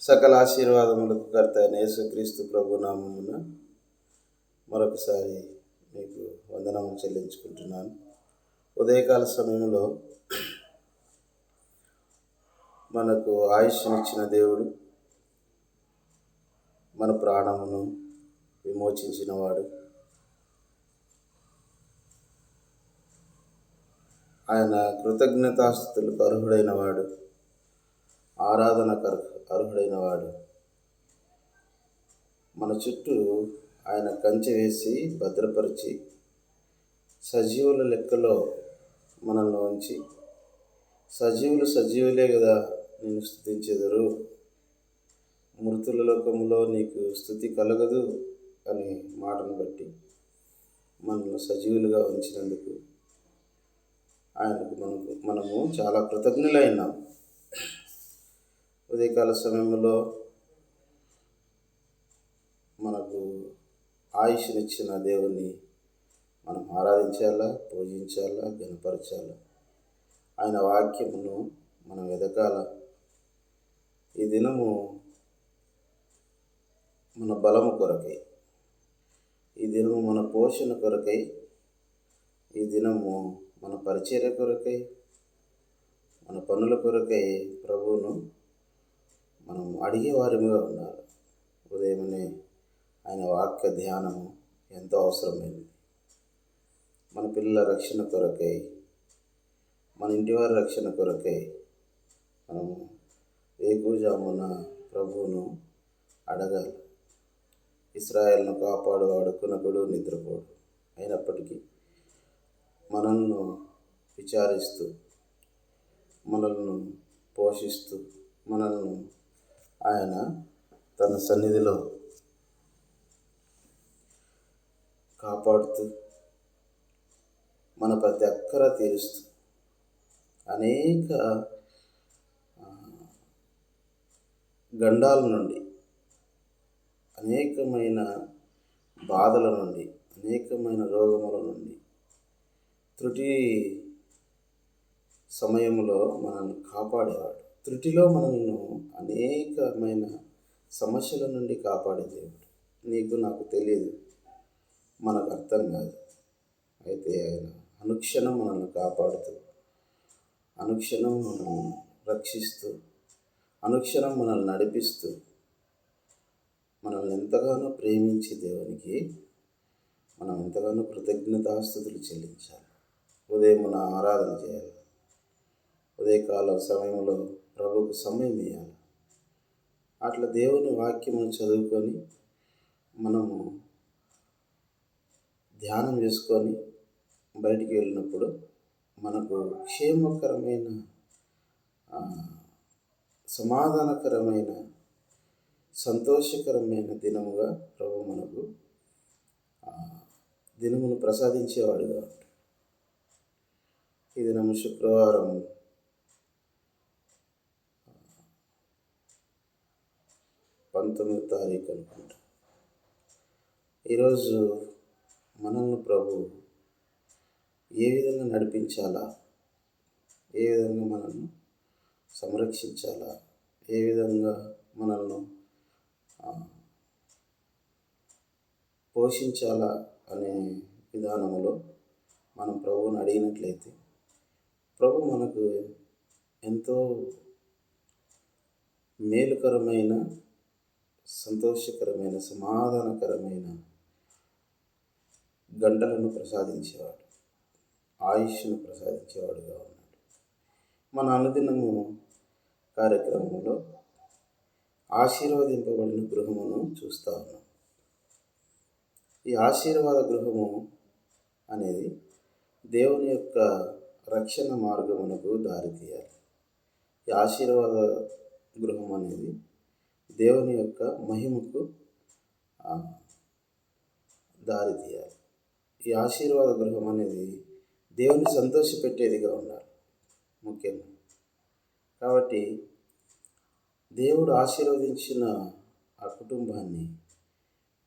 సకల ఆశీర్వాదములకు కర్త అయిన యేసుక్రీస్తు ప్రభు నామమున మరొకసారి మీకు వందనము చెల్లించుకుంటున్నాను. ఉదయకాల సమయంలో మనకు ఆయుష్నిచ్చిన దేవుడు మన ప్రాణమును విమోచించినవాడు ఆయన కృతజ్ఞతాస్థుతులు అర్హుడైన వాడు. ఆరాధనకు అర్హుడైన వాడు మన చుట్టూ ఆయన కంచె వేసి భద్రపరిచి సజీవుల లెక్కలో మనల్ని ఉంచి సజీవులు సజీవులే కదా నేను స్థుతించెదరు మృతుల లోకంలో నీకు స్థుతి కలగదు అనే మాటను బట్టి మనల్ని సజీవులుగా ఉంచినందుకు ఆయనకు మనకు మనము చాలా కృతజ్ఞులైనాం. ఉదయకాల సమయంలో మనకు ఆయుష్నిచ్చిన దేవుణ్ణి మనం ఆరాధించాలా పూజించాలా గనపరచాలా ఆయన వాక్యమును మనం వెదకాల. ఈ దినము మన బలము కొరకై ఈ దినము మన పోషణ కొరకై ఈ దినము మన పరిచర్య కొరకై మన పనుల కొరకై ప్రభువును మనం అడిగే వారిగా ఉండాలి. ఉదయమనే ఆయన వాక్య ధ్యానము ఎంతో అవసరమైనది. మన పిల్లల రక్షణ కొరకై మన ఇంటివారి రక్షణ కొరకై మనము వేకుజామున ప్రభువును అడగాలి. ఇస్రాయల్ను కాపాడు కునకుడు నిద్రపోడు. అయినప్పటికీ మనల్ని విచారిస్తూ మనల్ని పోషిస్తూ మనల్ని ఆయన తన సన్నిధిలో కాపాడుతూ మన ప్రతి అక్కర తీరుస్తూ అనేక గండాల నుండి అనేకమైన బాధల నుండి అనేకమైన రోగముల నుండి త్రుటి సమయంలో మనల్ని కాపాడేవాడు. త్రుటిలో మనల్ని అనేకమైన సమస్యల నుండి కాపాడే దేవుడు. నీకు నాకు తెలియదు మనకు అర్థం కాదు. అయితే ఆయన అనుక్షణం మనల్ని కాపాడుతూ అనుక్షణం మనల్ని రక్షిస్తూ అనుక్షణం మనల్ని నడిపిస్తూ మనల్ని ఎంతగానో ప్రేమించి దేవునికి మనం ఎంతగానో కృతజ్ఞతాస్థుతులు చెల్లించాలి. ఉదయం మన ఆరాధన చేయాలి. ఉదయకాల సమయంలో ప్రభుకు సమయం ఇవ్వాలి అట్లా దేవుని వాక్యం చదువుకొని మనము ధ్యానం చేసుకొని బయటికి వెళ్ళినప్పుడు మనకు క్షేమకరమైన సమాధానకరమైన సంతోషకరమైన దినముగా ప్రభు మనకు దినమును ప్రసాదించేవాడుగా ఉంటాడు ఈ దినము శుక్రవారం పంతొమ్మిది తారీఖు అనుకుంటా. ఈరోజు మనల్ని ప్రభు ఏ విధంగా నడిపించాలా? ఏ విధంగా మనల్ని సంరక్షించాలా? ఏ విధంగా మనల్ని పోషించాలా అనే విధానంలో మనం ప్రభువుని అడిగినట్లయితే ప్రభు మనకు ఎంతో మేలుకరమైన సంతోషకరమైన సమాధానకరమైన గంటలను ప్రసాదించేవాడు ఆయుష్ను ప్రసాదించేవాడుగా ఉన్నాడు. మన అనుదినము కార్యక్రమంలో ఆశీర్వదింపబడిన గృహమును చూస్తా ఉన్నాం. ఈ ఆశీర్వాద గృహము అనేది దేవుని యొక్క రక్షణ మార్గమునకు దారితీయాలి. ఈ ఆశీర్వాద గృహం అనేది దేవుని యొక్క మహిమకు దారి తీయాలి ఈ ఆశీర్వాద గృహం అనేది దేవుని సంతోషపెట్టేదిగా ఉండాలి ముఖ్యంగా. కాబట్టి దేవుడు ఆశీర్వదించిన ఆ కుటుంబాన్ని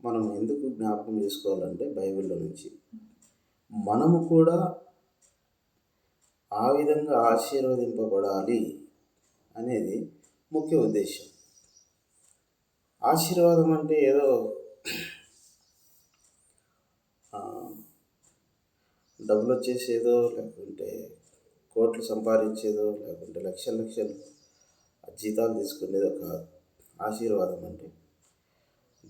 మనం ఎందుకు జ్ఞాపకం చేసుకోవాలంటే బైబిల్లో నుంచి. మనము కూడా ఆ విధంగా ఆశీర్వదింపబడాలి అనేది ముఖ్య ఉద్దేశం. ఆశీర్వాదం అంటే ఏదో డబ్బులు వచ్చేసేదో లేకుంటే కోట్లు సంపాదించేదో లేకుంటే లక్షల లక్షలు జీతాలు తీసుకునేదో కాదు ఆశీర్వాదం అంటే.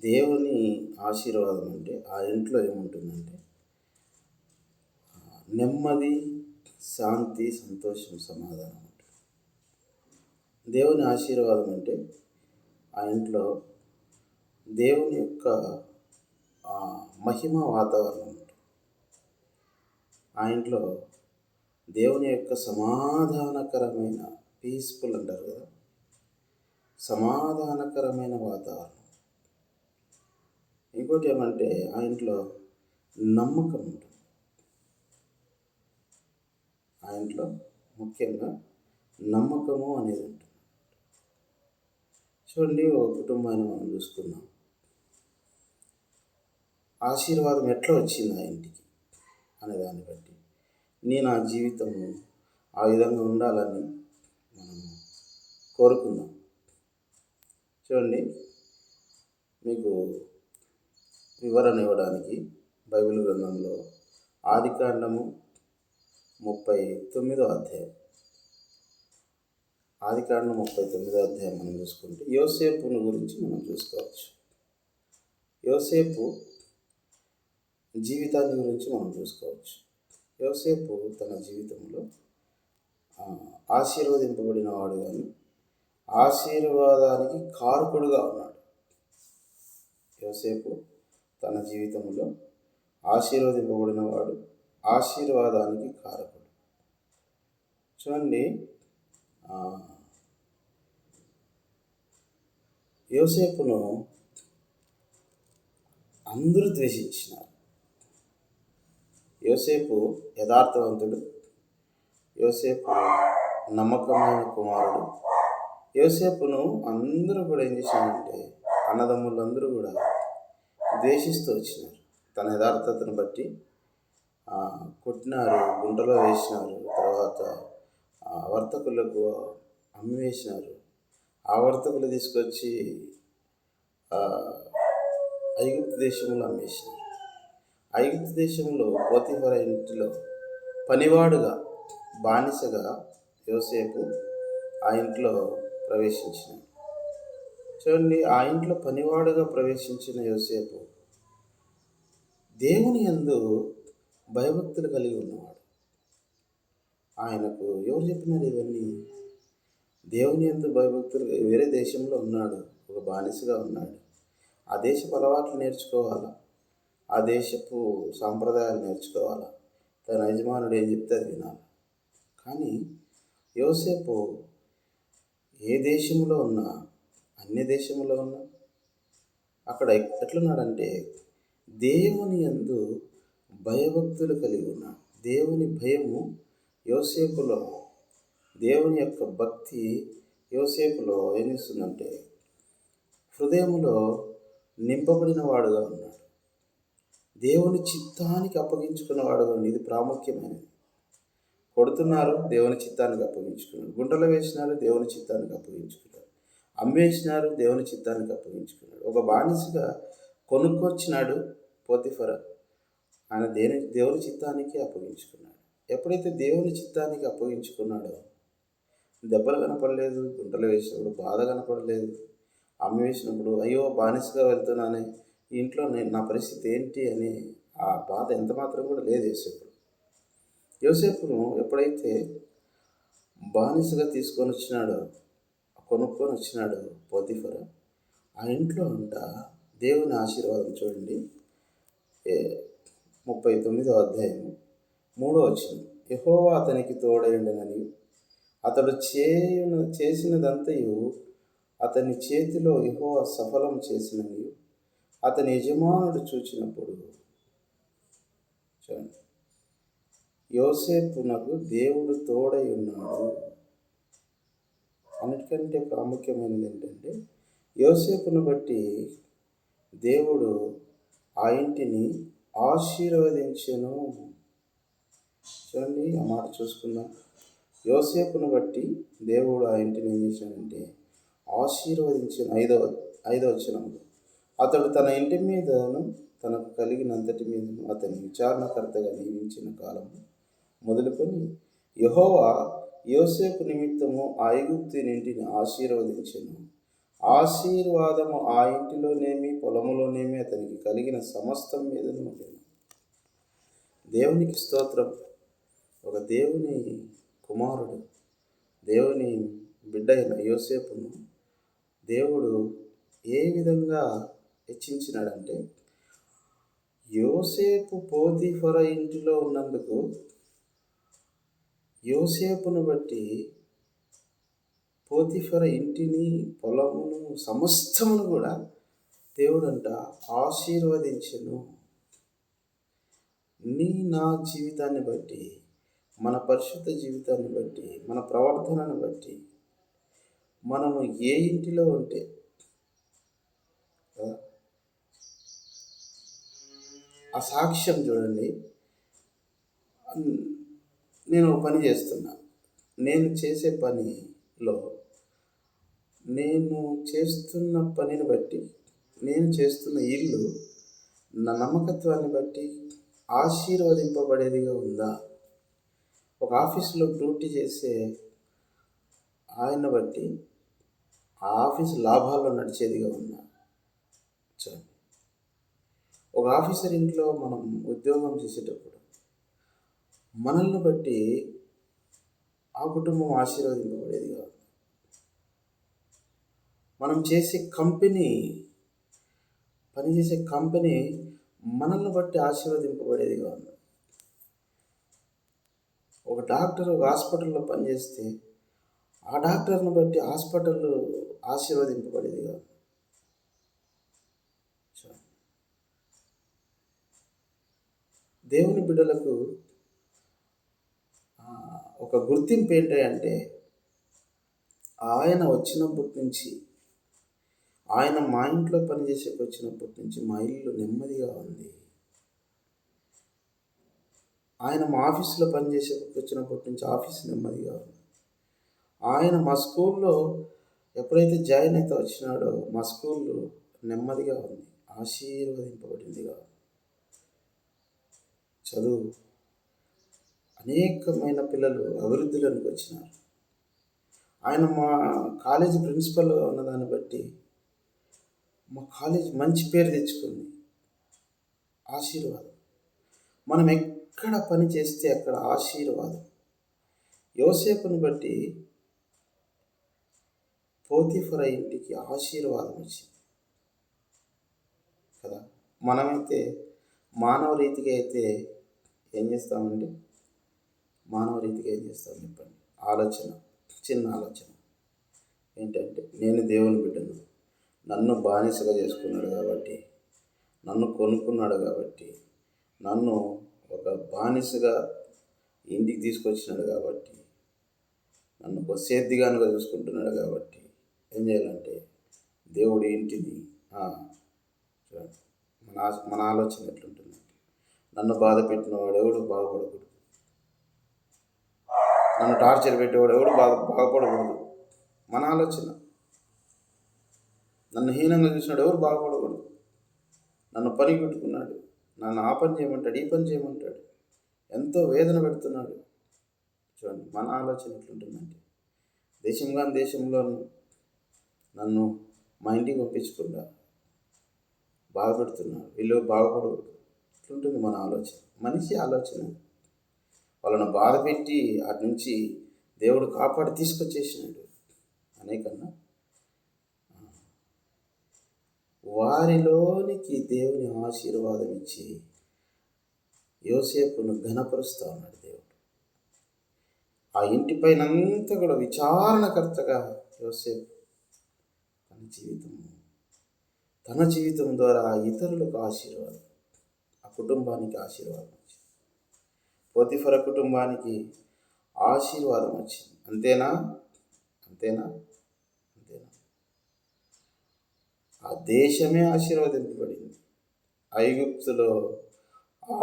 దేవుని ఆశీర్వాదం అంటే ఆ ఇంట్లో ఏముంటుందంటే నెమ్మది శాంతి సంతోషం సమాధానం ఉంటుంది. దేవుని ఆశీర్వాదం అంటే ఆ ఇంట్లో దేవుని యొక్క మహిమ వాతావరణం ఉంటుంది. ఆ ఇంట్లో దేవుని యొక్క సమాధానకరమైన పీస్ఫుల్ అంటారు కదా? సమాధానకరమైన వాతావరణం. ఇంకోటి ఏమంటే ఆ ఇంట్లో నమ్మకం ఉంటుంది. ఆ ఇంట్లో ముఖ్యంగా నమ్మకము అనేది ఉంటుంది. చూడండి ఒక కుటుంబాన్ని మనం చూసుకున్నాం ఆశీర్వాదం ఎట్లా వచ్చింది ఆ ఇంటికి అనే దాన్ని బట్టి. నేను ఆ జీవితం ఆ విధంగా ఉండాలని మనము కోరుకుందాం. చూడండి మీకు వివరణ ఇవ్వడానికి బైబిల్ గ్రంథంలో ఆదికాండము ముప్పై తొమ్మిదో అధ్యాయం. ఆదికాండం ముప్పై తొమ్మిదో అధ్యాయం మనం చూసుకుంటే యోసేపును గురించి మనం చూసుకోవచ్చు. యోసేపు జీవితాన్ని గురించి మనం చూసుకోవచ్చు. యోసేపు తన జీవితంలో ఆశీర్వదింపబడిన వాడు కానీ ఆశీర్వాదానికి కారకుడుగా ఉన్నాడు. యోసేపు తన జీవితంలో ఆశీర్వదింపబడిన వాడు ఆశీర్వాదానికి కారకుడు. చూడండి యోసేపును అందరూ ద్వేషించినారు. యోసేపు యథార్థవంతుడు. యోసేపు నమ్మకమైన కుమారుడు. యోసేపును అందరూ కూడా ఏం చేశారంటే అన్నదమ్ములందరూ కూడా ద్వేషిస్తూ వచ్చినారు. తన యథార్థతను బట్టి కొట్టినారు గుంటలో వేసినారు తర్వాత వర్తకులకు అమ్మి వేసినారు. ఆ వర్తకులు తీసుకొచ్చి ఆ, ఐగుప్తు దేశంలో అమ్మేసినారు. ఐగుప్తు దేశంలో పోతిహోర ఇంటిలో పనివాడుగా బానిసగా యోసేపు ఆ ఇంట్లో ప్రవేశించినాడు చూడండి ఆ ఇంట్లో పనివాడుగా ప్రవేశించిన యోసేపు దేవుని యందు భయభక్తులు కలిగి ఉన్నవాడు. ఆయనకు ఎవరు చెప్పినారు ఇవన్నీ? దేవుని ఎందు భయభక్తులు వేరే దేశంలో ఉన్నాడు ఒక బానిసగా ఉన్నాడు. ఆ దేశపు అలవాట్లు నేర్చుకోవాలా? ఆ దేశపు సాంప్రదాయాలు నేర్చుకోవాలి? తన యజమానుడు ఏం చెప్తే అది వినాలి. కానీ యోసేపు ఏ దేశంలో ఉన్నా అన్ని దేశంలో ఉన్నా అక్కడ ఎట్లున్నాడంటే దేవుని యందు భయభక్తులు కలిగి ఉన్నాడు. దేవుని భయము యోసేపులో దేవుని యొక్క భక్తి యోసేపులో ఏం చేస్తుందంటే హృదయంలో నింపబడిన వాడుగా ఉన్నాడు. దేవుని చిత్తానికి అప్పగించుకున్న వాడుగా ఇది ప్రాముఖ్యమైనది. కొడుతున్నారు దేవుని చిత్తానికి అప్పగించుకున్నారు గుంటలు వేసినారు దేవుని చిత్తానికి అప్పగించుకున్నారు అమ్మేసినారు దేవుని చిత్తానికి అప్పగించుకున్నాడు. ఒక బానిసగా కొనుక్కొచ్చినాడు పోతిఫర. ఆయన దేని దేవుని చిత్తానికి అప్పగించుకున్నాడు. ఎప్పుడైతే దేవుని చిత్తానికి అప్పగించుకున్నాడో దెబ్బలు కనపడలేదు గుంటలు వేసినప్పుడు బాధ కనపడలేదు అమ్మ వేసినప్పుడు అయ్యో బానిసగా వెళ్తున్నానే ఇంట్లో నేను నా పరిస్థితి ఏంటి అని ఆ బాధ ఎంత మాత్రం కూడా లేదు యోసేపుడు యోసేపును ఎప్పుడైతే బానిసగా తీసుకొని వచ్చినాడో కొనుక్కొని వచ్చినాడు పోతిఫర ఆ ఇంట్లో అంట దేవుని ఆశీర్వాదం చూడండి. ముప్పై తొమ్మిదో అధ్యాయం మూడో వచ్చిన యహోవా అతనికి తోడైండనని అతడు చేయున చేసినదంతయు అతని చేతిలో యహోవా సఫలం చేసినని అతని యజమానుడు చూచినప్పుడు చూడండి. యోసేపునకు దేవుడు తోడై ఉన్నాడు. అన్నిటికంటే ప్రాముఖ్యమైనది ఏంటంటే యోసేపును బట్టి దేవుడు ఆ ఇంటిని ఆశీర్వదించెను. చూడండి ఆ మాట చూసుకుందాం. యోసేపును బట్టి దేవుడు ఆ ఇంటిని ఏం చేశాడంటే ఆశీర్వదించిన ఐదవ ఐదో వచ్చినప్పుడు అతడు తన ఇంటి మీదను తనకు కలిగినంతటి మీదను అతని విచారణకర్తగా నియమించిన కాలం మొదలుకొని యహోవా యోసేపు నిమిత్తము ఆ ఇంటిని ఆశీర్వదించను. ఆశీర్వాదము ఆ ఇంటిలోనేమి పొలములోనేమి అతనికి కలిగిన సమస్తం మీదను దేవునికి స్తోత్రం. ఒక దేవుని కుమారుడు దేవుని బిడ్డ అయిన యోసేపును దేవుడు ఏ విధంగా హెచ్చించినాడంటే యోసేపు పోతిఫర ఇంటిలో ఉన్నందుకు యోసేపును బట్టి పోతిఫర ఇంటిని పొలమును సమస్తమును కూడా దేవుడంట ఆశీర్వదించను. నీ నా జీవితాన్ని బట్టి మన పరిశుద్ధ జీవితాన్ని బట్టి మన ప్రవర్తనను బట్టి మనము ఏ ఇంటిలో ఉంటే కదా, ఆ సాక్ష్యం చూడండి. నేను ఒక పని చేస్తున్నా. నేను చేసే పనిలో నేను చేస్తున్న పనిని బట్టి నేను చేస్తున్న ఇల్లు నా నమ్మకత్వాన్ని బట్టి ఆశీర్వదింపబడేదిగా ఉందా? ఒక ఆఫీసులో డ్యూటీ చేసే ఆయన బట్టి ఆ ఆఫీస్ లాభాల్లో నడిచేదిగా ఉందా? ఒక ఆఫీసర్ ఇంట్లో మనం ఉద్యోగం చేసేటప్పుడు మనల్ని బట్టి ఆ కుటుంబం ఆశీర్వదింపబడేది కాదు. మనం చేసే కంపెనీ పనిచేసే కంపెనీ మనల్ని బట్టి ఆశీర్వదింపబడేది కాదు. ఒక డాక్టర్ ఒక హాస్పిటల్లో పనిచేస్తే ఆ డాక్టర్ని బట్టి హాస్పిటల్ ఆశీర్వదింపబడేది కాదు చూడండి. దేవుని బిడ్డలకు ఒక గుర్తింపు ఏంటంటే ఆయన వచ్చినప్పటి నుంచి ఆయన మా ఇంట్లో పనిచేసేకి వచ్చినప్పటి నుంచి మా ఇల్లు నెమ్మదిగా ఉంది ఆయన మా ఆఫీస్లో పనిచేసేకి వచ్చినప్పటి నుంచి ఆఫీస్ నెమ్మదిగా ఉంది ఆయన మా స్కూల్లో ఎప్పుడైతే జాయిన్ అయితే వచ్చినాడో మా స్కూల్లో నెమ్మదిగా ఉంది ఆశీర్వదింపబడిందిగా ఉంది. చదువు అనేకమైన పిల్లలు అభివృద్ధిలోనికి వచ్చినారు. ఆయన మా కాలేజీ ప్రిన్సిపల్గా ఉన్నదాన్ని బట్టి మా కాలేజ్ మంచి పేరు తెచ్చుకుంది. ఆశీర్వాదం. మనం ఎక్కడ పని చేస్తే అక్కడ ఆశీర్వాదం. యోసేపుని బట్టి పోతిఫర ఇంటికి ఆశీర్వాదం వచ్చింది. కదా? మనమైతే మానవ రీతిగా అయితే ఏం చేస్తామండి? మానవ రీతిగా ఏం చేస్తాం చెప్పండి? ఆలోచన చిన్న ఆలోచన. ఏంటంటే నేను దేవుని బిడ్డను. నన్ను బానిసగా చేసుకున్నాడు కాబట్టి నన్ను కొనుక్కున్నాడు కాబట్టి నన్ను ఒక బానిసగా ఇంటికి తీసుకొచ్చినాడు కాబట్టి నన్ను ఒక సేద్దిగానుగా చూసుకుంటున్నాడు కాబట్టి ఏం చేయాలంటే దేవుడు ఇంటిని చూడండి మన ఆ- మన ఆలోచన ఎట్లుంటుంది? నన్ను బాధ పెట్టిన వాడు ఎవడు? బాగుపడకూడదు. నన్ను టార్చర్ పెట్టేవాడు ఎవడు? బాధ బాగుపడకూడదు. మన ఆలోచన. నన్ను హీనంగా చూసినాడు ఎవరు బాగుపడకూడదు. నన్ను పని పెట్టుకున్నాడు. నన్ను ఆ పని చేయమంటాడు ఈ పని చేయమంటాడు. ఎంతో వేదన పెడుతున్నాడు. చూడండి మన ఆలోచన ఎట్లుంటుందంటే దేశం కాని దేశంలో నన్ను మా ఇంటికి పంపించకుండా బాధపెడుతున్నాడు వీళ్ళు బాగుపడకూడదు. ఇట్లుంటుంది మన ఆలోచన మనిషి ఆలోచన. వాళ్ళను బాధ పెట్టి అటు నుంచి దేవుడు కాపాడి తీసుకొచ్చేసినాడు. అనేకన్నా వారిలోనికి దేవుని ఆశీర్వాదం ఇచ్చి యోసేపును ఘనపరుస్తూ ఉన్నాడు దేవుడు. ఆ ఇంటి పైన అంతా కూడా విచారణకర్తగా యోసేపు తన జీవితం తన జీవితం ద్వారా ఇతరులకు ఆశీర్వాదం కుటుంబానికి ఆశీర్వాదం వచ్చింది. పోతిఫర కుటుంబానికి ఆశీర్వాదం వచ్చింది. అంతేనా? అంతేనా? అంతేనా? ఆ దేశమే ఆశీర్వదింపబడింది. ఐగుప్తులో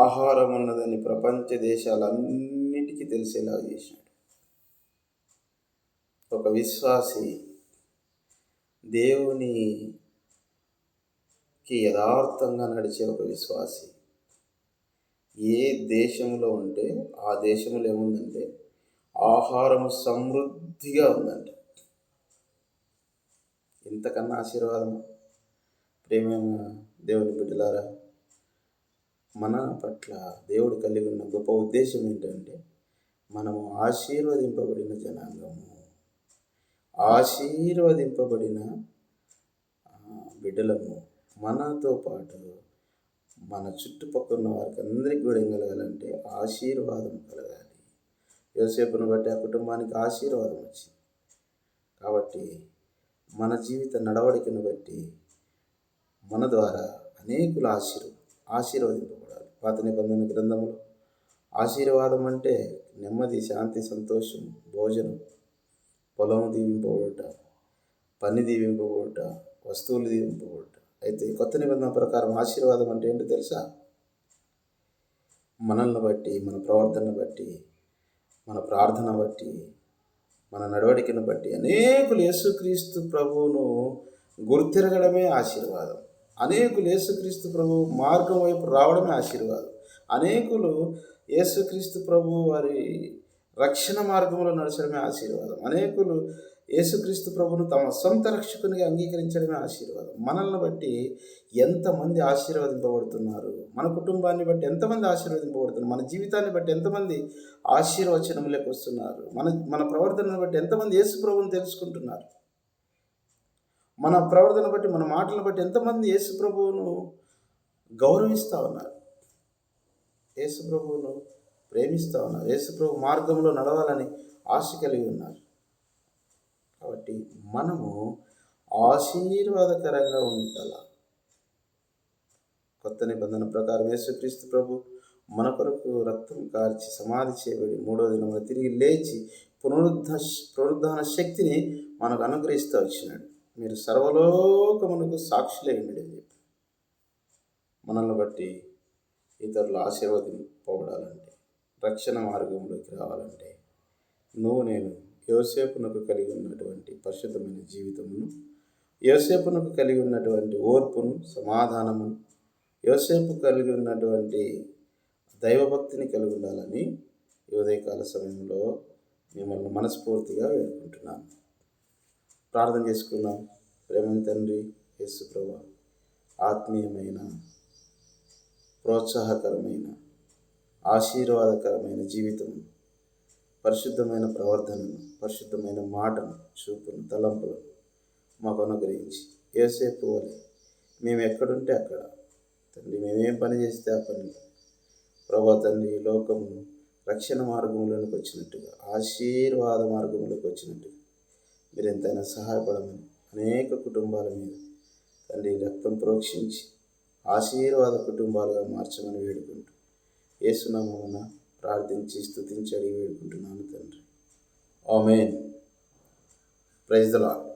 ఆహారం ఉన్నదని ప్రపంచ దేశాలన్నిటికీ తెలిసేలా చేసినాడు ఒక విశ్వాసి దేవునికి యథార్థంగా నడిచే ఒక విశ్వాసి ఏ దేశంలో ఉంటే ఆ దేశంలో ఏముందంటే ఆహారం సమృద్ధిగా ఉందంట. ఇంతకన్నా ఆశీర్వాదం. ప్రేమైన దేవుని బిడ్డలారా మన పట్ల దేవుడు కలిగి ఉన్న గొప్ప ఉద్దేశం ఏంటంటే మనము ఆశీర్వదింపబడిన జనాంగము. ఆశీర్వదింపబడిన బిడ్డలము మనతో పాటు మన చుట్టుపక్కల ఉన్న వారికి అందరికీ కూడా ఏం కలగాలంటే ఆశీర్వాదం కలగాలి. యోసేపును బట్టి ఆ కుటుంబానికి ఆశీర్వాదం వచ్చింది. కాబట్టి మన జీవిత నడవడికను బట్టి మన ద్వారా అనేకులు ఆశీర్వ ఆశీర్వదింపబడాలి. పాత నిబంధన గ్రంథంలో ఆశీర్వాదం అంటే నెమ్మది శాంతి సంతోషం భోజనం పొలం దీవింపబడుట పని దీవింపబడుట వస్తువులు దీవింపబడుట అయితే కొత్త నిబంధన ప్రకారం ఆశీర్వాదం అంటే ఏంటో తెలుసా? మనల్ని బట్టి మన ప్రవర్తన బట్టి మన ప్రార్థన బట్టి మన నడవడికను బట్టి అనేకులు యేసుక్రీస్తు ప్రభువును గుర్తిరగడమే ఆశీర్వాదం. అనేకులు యేసుక్రీస్తు ప్రభు మార్గం వైపు రావడమే ఆశీర్వాదం. అనేకులు యేసుక్రీస్తు ప్రభు వారి రక్షణ మార్గంలో నడచడమే ఆశీర్వాదం. అనేకులు యేసుక్రీస్తు ప్రభును తమ సొంత రక్షకునిగా అంగీకరించడమే ఆశీర్వాదం. మనల్ని బట్టి ఎంతమంది ఆశీర్వదింపబడుతున్నారు? మన కుటుంబాన్ని బట్టి ఎంతమంది ఆశీర్వదింపబడుతున్నారు? మన జీవితాన్ని బట్టి ఎంతమంది ఆశీర్వచనములకు వస్తున్నారు? మన మన ప్రవర్తనను బట్టి ఎంతమంది యేసు ప్రభుని తెలుసుకుంటున్నారు? మన ప్రవర్తన బట్టి మన మాటలను బట్టి ఎంతమంది యేసు ప్రభువును గౌరవిస్తూ ఉన్నారు? యేసు ప్రభువును ప్రేమిస్తూ ఉన్నారు? యేసు ప్రభు మార్గంలో నడవాలని ఆశ కలిగి ఉన్నారు? కాబట్టి మనము ఆశీర్వాదకరంగా ఉండాల. కొత్త నిబంధన ప్రకారం యేసుక్రీస్తు ప్రభు మన కొరకు రక్తం కార్చి సమాధి చేయబడి మూడో దినమున తిరిగి లేచి పునరుద్ధ పునరుద్ధాన శక్తిని మనకు అనుగ్రహిస్తూ వచ్చినాడు. మీరు సర్వలోకమునకు సాక్షులే ఉండి అని చెప్పి. మనల్ని బట్టి ఇతరులు ఆశీర్వదింపబడాలంటే రక్షణ మార్గంలోకి రావాలంటే నువ్వు నేను యోసేపునకు కలిగి ఉన్నటువంటి పరిశుద్ధమైన జీవితమును యోసేపునకు కలిగి ఉన్నటువంటి ఓర్పును సమాధానమును యోసేపు కలిగి ఉన్నటువంటి దైవభక్తిని కలిగి ఉండాలని ఈ ఉదయకాల సమయంలో మిమ్మల్ని మనస్ఫూర్తిగా వేడుకుంటున్నాను. ప్రార్థన చేసుకున్నాం ప్రేమ తండ్రి యేసు ప్రభు ఆత్మీయమైన ప్రోత్సాహకరమైన ఆశీర్వాదకరమైన జీవితం పరిశుద్ధమైన ప్రవర్తనను పరిశుద్ధమైన మాటను చూపును తలంపులను మాకు అనుగ్రహించి. ఏసేపు వలె మేము ఎక్కడుంటే అక్కడ. తండ్రి మేమేం పని చేస్తే ఆ పని. ప్రభా తండ్రి ఈ లోకమును రక్షణ మార్గంలోనికి వచ్చినట్టుగా ఆశీర్వాద మార్గంలోకి వచ్చినట్టుగా మీరు ఎంతైనా సహాయపడమని అనేక కుటుంబాల మీద తండ్రి రక్తం ప్రోక్షించి ఆశీర్వాద కుటుంబాలుగా మార్చమని వేడుకుంటూ ఏసునామన ప్రార్థించి స్థుతించి అడిగి వేడుకుంటున్నాను తండ్రి. ఆమెన్. Praise the lord